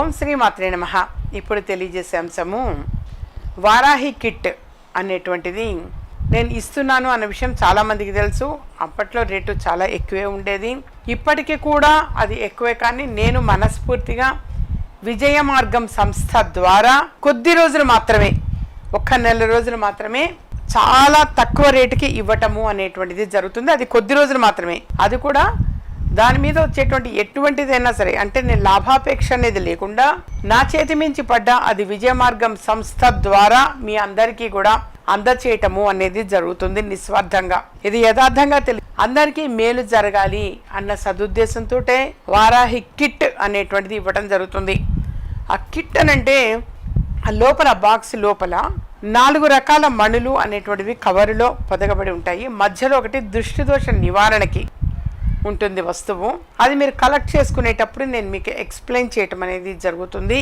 ఓం శ్రీ మాత్రే నమ. ఇప్పుడు తెలియజేసే అంశము వారాహి కిట్ అనేటువంటిది. నేను ఇస్తున్నాను అన్న విషయం చాలామందికి తెలుసు. అప్పట్లో రేటు చాలా ఎక్కువే ఉండేది. ఇప్పటికీ కూడా అది ఎక్కువే కానీ నేను మనస్ఫూర్తిగా విజయ మార్గం సంస్థ ద్వారా కొద్ది రోజులు మాత్రమే ఒక్క నెల రోజులు మాత్రమే చాలా తక్కువ రేటుకి ఇవ్వటము అనేటువంటిది జరుగుతుంది. అది కొద్ది రోజులు మాత్రమే. అది కూడా దాని మీద వచ్చేటువంటి ఎటువంటిదైనా సరే అంటే నేను లాభాపేక్ష అనేది లేకుండా నా చేతి మించి పడ్డా అది విజయ మార్గం సంస్థ ద్వారా మీ అందరికీ కూడా అందచేయటము అనేది జరుగుతుంది నిస్వార్థంగా. ఇది యథార్థంగా తెలి అందరికీ మేలు జరగాలి అన్న సదుద్దేశంతో వారాహి కిట్ అనేటువంటిది ఇవ్వటం జరుగుతుంది. ఆ కిట్ అనంటే ఆ లోపల బాక్స్ లోపల నాలుగు రకాల మణులు అనేటువంటివి కవరులో పొదగబడి ఉంటాయి. మధ్యలో ఒకటి దృష్టి దోష నివారణకి. ఉంటుంది వస్తువు. అది మీరు కలెక్ట్ చేసుకునేటప్పుడు నేను మీకు ఎక్స్ప్లెయిన్ చేయటం అనేది జరుగుతుంది.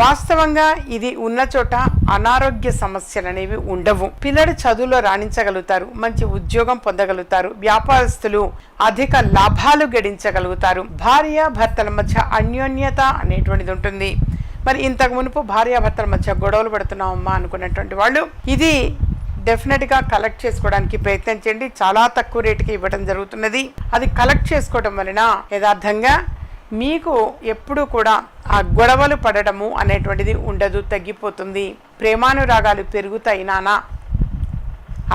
వాస్తవంగా ఇది ఉన్న చోట అనారోగ్య సమస్యలు అనేవి ఉండవు. పిల్లలు చదువులో రాణించగలుగుతారు మంచి ఉద్యోగం పొందగలుగుతారు వ్యాపారస్తులు అధిక లాభాలు గడించగలుగుతారు. భార్య భర్తల మధ్య అన్యోన్యత అనేటువంటిది ఉంటుంది. మరి ఇంతకు మునుపు భార్యాభర్తల మధ్య గొడవలు పడుతున్నామమ్మా అనుకున్నటువంటి వాళ్ళు ఇది డెఫినెట్గా కలెక్ట్ చేసుకోవడానికి ప్రయత్నించండి చాలా తక్కువ రేటుకి ఇవ్వడం జరుగుతున్నది. అది కలెక్ట్ చేసుకోవడం వలన యథార్థంగా మీకు ఎప్పుడు కూడా ఆ గొడవలు పడటము అనేటువంటిది ఉండదు తగ్గిపోతుంది. ప్రేమానురాగాలు పెరుగుతాయి నానా.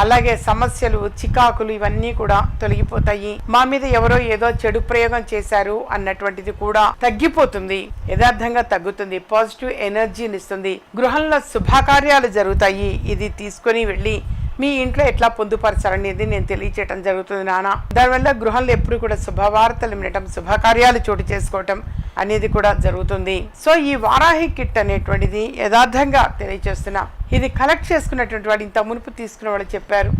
అలాగే సమస్యలు చికాకులు ఇవన్నీ కూడా తొలగిపోతాయి. మా మీద ఎవరో ఏదో చెడు ప్రయోగం చేశారు అన్నటువంటిది కూడా తగ్గిపోతుంది. యథార్థంగా తగ్గుతుంది. పాజిటివ్ ఎనర్జీని ఇస్తుంది. గృహంలో శుభకార్యాలు జరుగుతాయి. ఇది తీసుకొని వెళ్ళి మీ ఇంట్లో ఎట్లా పొందుపరచాలనేది నేను తెలియచేయటం జరుగుతుంది నాన్న దానివల్ల గృహంలో ఎప్పుడు కూడా శుభవార్తలు వినటం శుభకార్యాలు చోటు చేసుకోవటం అనేది కూడా జరుగుతుంది. సో ఈ వారాహి కిట్ అనేటువంటిది యథార్థంగా తెలియచేస్తున్నా. ఇది కలెక్ట్ చేసుకున్నటువంటి వాడు ఇంత మునుపు తీసుకున్న వాళ్ళు చెప్పారు.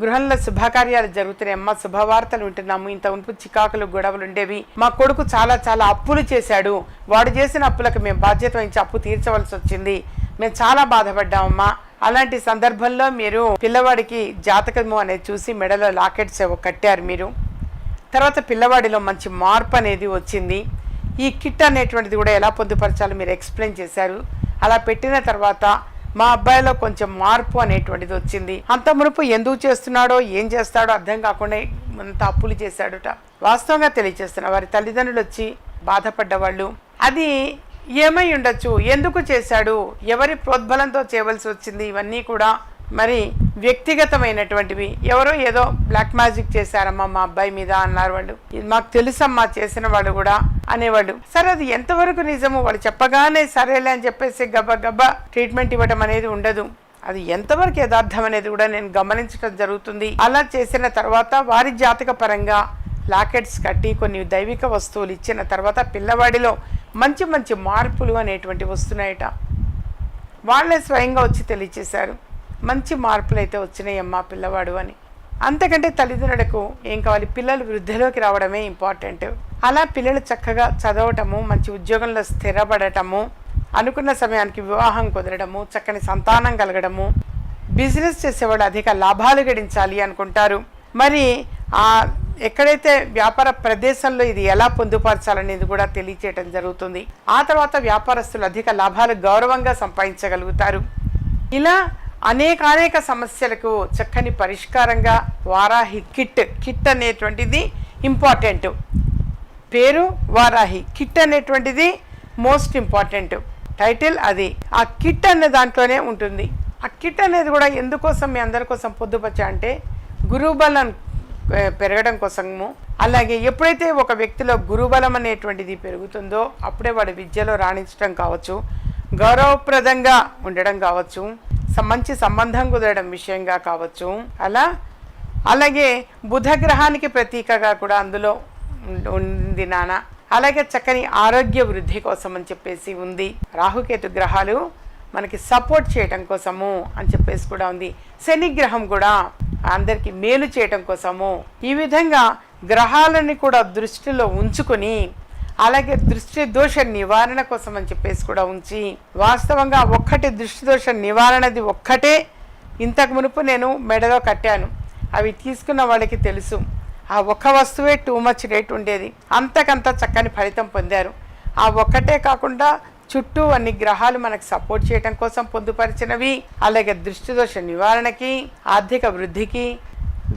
గృహంలో శుభకార్యాలు జరుగుతున్నాయి. అమ్మ శుభవార్తలు వింటున్నాము. ఇంత మునుపు చికాకులు గొడవలు ఉండేవి. మా కొడుకు చాలా చాలా అప్పులు చేశాడు. వాడు చేసిన అప్పులకు మేము బాధ్యత వహించి అప్పు తీర్చవలసి వచ్చింది. మేము చాలా బాధపడ్డామమ్మా. అలాంటి సందర్భంలో మీరు పిల్లవాడికి జాతకము అనేది చూసి మెడలో లాకెట్స్ ఏవో కట్టారు మీరు. తర్వాత పిల్లవాడిలో మంచి మార్పు అనేది వచ్చింది. ఈ కిట్ అనేటువంటిది కూడా ఎలా పొందుపరచాలో మీరు ఎక్స్ప్లెయిన్ చేశారు. అలా పెట్టిన తర్వాత మా అబ్బాయిలో కొంచెం మార్పు అనేటువంటిది వచ్చింది. అంత మునుపు ఎందుకు చేస్తున్నాడో ఏం చేస్తాడో అర్థం కాకుండా అంత అప్పులు చేశాడుట. వాస్తవంగా తెలియచేస్తున్న వారి తల్లిదండ్రులు వచ్చి బాధపడ్డవాళ్ళు. అది ఏమై ఉండొచ్చు? ఎందుకు చేశాడు? ఎవరి ప్రోద్బలంతో చేయవలసి వచ్చింది? ఇవన్నీ కూడా మరి వ్యక్తిగతమైనటువంటివి. ఎవరో ఏదో బ్లాక్ మ్యాజిక్ చేశారమ్మా మా అబ్బాయి మీద అన్నారు వాళ్ళు. ఇది మాకు తెలుసమ్మా చేసిన వాళ్ళు కూడా అనేవాళ్ళు. సరే అది ఎంతవరకు నిజము వాళ్ళు చెప్పగానే సరేలే అని చెప్పేసి గబ్బ గబ్బ ట్రీట్మెంట్ ఇవ్వడం అనేది ఉండదు. అది ఎంతవరకు యథార్థం అనేది కూడా నేను గమనించడం జరుగుతుంది. అలా చేసిన తర్వాత వారి జాతక పరంగా లాకెట్స్ కట్టి కొన్ని దైవిక వస్తువులు ఇచ్చిన తర్వాత పిల్లవాడిలో మంచి మంచి మార్పులు అనేటువంటి వస్తున్నాయట. వాళ్ళే స్వయంగా వచ్చి తెలియచేశారు. మంచి మార్పులు అయితే వచ్చినాయమ్మా పిల్లవాడు అని. అంతకంటే తల్లిదండ్రులకు ఏం కావాలి? పిల్లలు వృద్ధిలోకి రావడమే ఇంపార్టెంట్. అలా పిల్లలు చక్కగా చదవటము మంచి ఉద్యోగంలో స్థిరపడటము అనుకున్న సమయానికి వివాహం కుదరడము చక్కని సంతానం కలగడము బిజినెస్ చేసేవాళ్ళు అధిక లాభాలు గడించాలి అనుకుంటారు. మరి ఆ ఎక్కడైతే వ్యాపార ప్రదేశంలో ఇది ఎలా పొందుపరచాలనేది కూడా తెలియచేయటం జరుగుతుంది. ఆ తర్వాత వ్యాపారస్తులు అధిక లాభాలు గౌరవంగా సంపాదించగలుగుతారు. ఇలా అనేకానేక అనేక సమస్యలకు చక్కని పరిష్కారంగా వారాహి కిట్ కిట్ అనేటువంటిది ఇంపార్టెంట్. పేరు వారాహి కిట్ అనేటువంటిది మోస్ట్ ఇంపార్టెంట్. టైటిల్ అది. ఆ కిట్ అనే దాంట్లోనే ఉంటుంది. ఆ కిట్ అనేది కూడా ఎందుకోసం మీ అందరి కోసం పొద్దుపచ్చ అంటే గురుబలం పెరగడం కోసము. అలాగే ఎప్పుడైతే ఒక వ్యక్తిలో గురుబలం అనేటువంటిది పెరుగుతుందో అప్పుడే వాడు విద్యలో రాణించడం కావచ్చు గౌరవప్రదంగా ఉండడం కావచ్చు మంచి సంబంధం కుదరడం విషయంగా కావచ్చు. అలా? అలాగే బుధ గ్రహానికి ప్రతీకగా కూడా అందులో ఉంది నాన్న అలాగే చక్కని ఆరోగ్య వృద్ధి కోసం అని చెప్పేసి ఉంది. రాహుకేతు గ్రహాలు మనకి సపోర్ట్ చేయటం కోసము అని చెప్పేసి కూడా ఉంది. శని గ్రహం కూడా అందరికీ మేలు చేయటం కోసము ఈ విధంగా గ్రహాలని కూడా దృష్టిలో ఉంచుకొని అలాగే దృష్టి దోష నివారణ కోసం అని చెప్పేసి కూడా ఉంచి వాస్తవంగా ఒక్కటి దృష్టి దోష నివారణది ఒక్కటే. ఇంతకు మునుపు నేను మెడలో కట్టాను. అవి తీసుకున్న వాళ్ళకి తెలుసు. ఆ ఒక్క వస్తువే టూ మచ్ రేట్ ఉండేది. అంతకంత చక్కని ఫలితం పొందారు. ఆ ఒక్కటే కాకుండా చుట్టూ అన్ని గ్రహాలు మనకు సపోర్ట్ చేయడం కోసం పొందుపరిచినవి. అలాగే దృష్టి దోష నివారణకి ఆర్థిక వృద్ధికి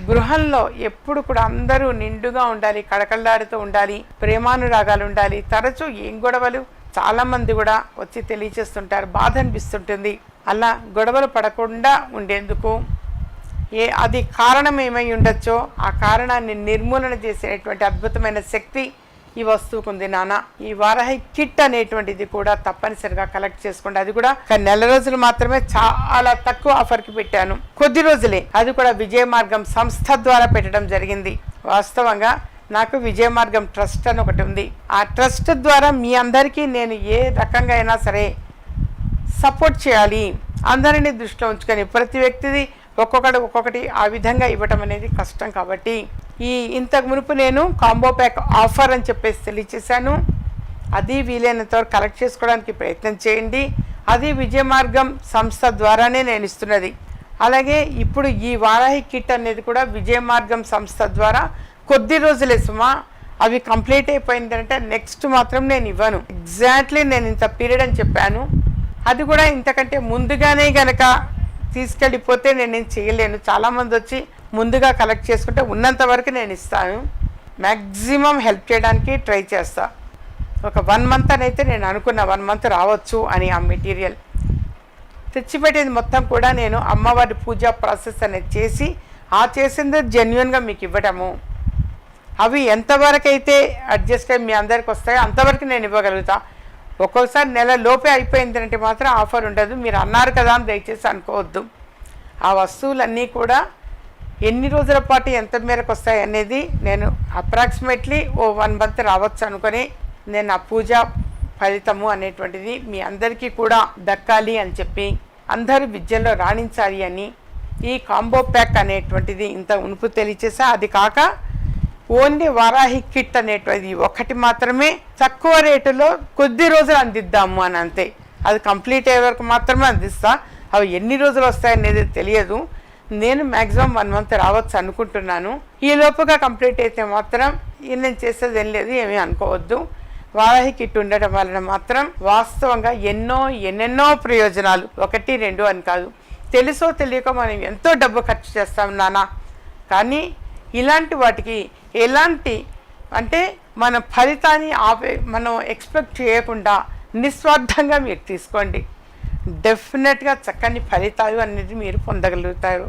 గృహంలో ఎప్పుడు కూడా అందరూ నిండుగా ఉండాలి కడకళ్ళాడుతూ ఉండాలి ప్రేమానురాగాలు ఉండాలి. తరచూ ఏం గొడవలు? చాలామంది కూడా వచ్చి తెలియచేస్తుంటారు బాధ అనిపిస్తుంటుంది. అలా గొడవలు పడకుండా ఉండేందుకు ఏ అది కారణం ఏమై ఉండొచ్చో ఆ కారణాన్ని నిర్మూలన చేసేటువంటి అద్భుతమైన శక్తి ఈ వస్తువుకు ఉంది నాన్న ఈ వారాహి కిట్ అనేటువంటిది కూడా తప్పనిసరిగా కలెక్ట్ చేసుకోండి. అది కూడా నెల రోజులు మాత్రమే చాలా తక్కువ ఆఫర్కి పెట్టాను. కొద్ది రోజులే. అది కూడా విజయ మార్గం సంస్థ ద్వారా పెట్టడం జరిగింది. వాస్తవంగా నాకు విజయ మార్గం ట్రస్ట్ అని ఒకటి ఉంది. ఆ ట్రస్ట్ ద్వారా మీ అందరికీ నేను ఏ రకంగా అయినా సరే సపోర్ట్ చేయాలి. అందరినీ దృష్టిలో ఉంచుకొని ప్రతి వ్యక్తిది ఒక్కొక్కటి ఒక్కొక్కటి ఆ విధంగా ఇవ్వటం అనేది కష్టం కాబట్టి ఈ ఇంతకు మునుపు నేను కాంబో ప్యాక్ ఆఫర్ అని చెప్పేసి తెలియచేశాను. అది వీలైనంత వరకు కలెక్ట్ చేసుకోవడానికి ప్రయత్నం చేయండి. అది విజయ మార్గం సంస్థ ద్వారానే నేను ఇస్తున్నది. అలాగే ఇప్పుడు ఈ వారాహి కిట్ అనేది కూడా విజయ మార్గం సంస్థ ద్వారా కొద్ది రోజులే సుమా అవి కంప్లీట్ అయిపోయిందంటే నెక్స్ట్ మాత్రం నేను ఇవ్వను. ఎగ్జాక్ట్లీ నేను ఇంత పీరియడ్ అని చెప్పాను. అది కూడా ఇంతకంటే ముందుగానే గనక తీసుకెళ్ళిపోతే నేనేం చేయలేను. చాలామంది వచ్చి ముందుగా కలెక్ట్ చేసుకుంటే ఉన్నంత వరకు నేను ఇస్తాను. మ్యాక్సిమం హెల్ప్ చేయడానికి ట్రై చేస్తా. ఒక వన్ మంత్ అని అయితే నేను అనుకున్న వన్ మంత్ రావచ్చు అని ఆ మెటీరియల్ తెచ్చిపెట్టేది మొత్తం కూడా నేను అమ్మవారి పూజా ప్రాసెస్ అనేది చేసి ఆ చేసింది జెన్యున్గా మీకు ఇవ్వటము. అవి ఎంతవరకు అయితే అడ్జస్ట్ అయ్యి మీ అందరికి వస్తాయో అంతవరకు నేను ఇవ్వగలుగుతా. ఒక్కొక్కసారి నెల లోపే అయిపోయిందంటే మాత్రం ఆఫర్ ఉండదు. మీరు అన్నారు కదా అని దయచేసి అనుకోవద్దు. ఆ వస్తువులన్నీ కూడా ఎన్ని రోజుల పాటు ఎంత మేరకు వస్తాయి అనేది నేను అప్రాక్సిమేట్లీ ఓ వన్ మంత్ రావచ్చు అనుకొని నేను ఆ పూజ ఫలితము అనేటువంటిది మీ అందరికీ కూడా దక్కాలి అని చెప్పి అందరూ విద్యలో రాణించాలి అని ఈ కాంబో ప్యాక్ అనేటువంటిది ఇంత ఉనుపు తెలియచేసా. అది కాక ఓన్లీ వారాహి కిట్ అనేటువంటిది ఒకటి మాత్రమే తక్కువ రేటులో కొద్ది రోజులు అందిద్దాము అని అంతే. అది కంప్లీట్ అయ్యే వరకు మాత్రమే అందిస్తా. అవి ఎన్ని రోజులు వస్తాయనేది తెలియదు. నేను మ్యాక్సిమం వన్ మంత్ రావచ్చు అనుకుంటున్నాను. ఈ లోపుగా కంప్లీట్ అయితే మాత్రం నేను చేసేది ఏం లేదు ఏమీ అనుకోవద్దు. వారాహి కిట్ ఉండటం వలన మాత్రం వాస్తవంగా ఎన్నో ఎన్నెన్నో ప్రయోజనాలు. ఒకటి రెండు అని కాదు. తెలుసో తెలియక మనం ఎంతో డబ్బు ఖర్చు చేస్తాం నాన్న కానీ ఇలాంటి వాటికి ఎలాంటి అంటే మన ఫలితాన్ని ఆపే మనం ఎక్స్పెక్ట్ చేయకుండా నిస్వార్థంగా మీరు తీసుకోండి. డెఫినెట్గా చక్కని ఫలితాలు అనేది మీరు పొందగలుగుతారు.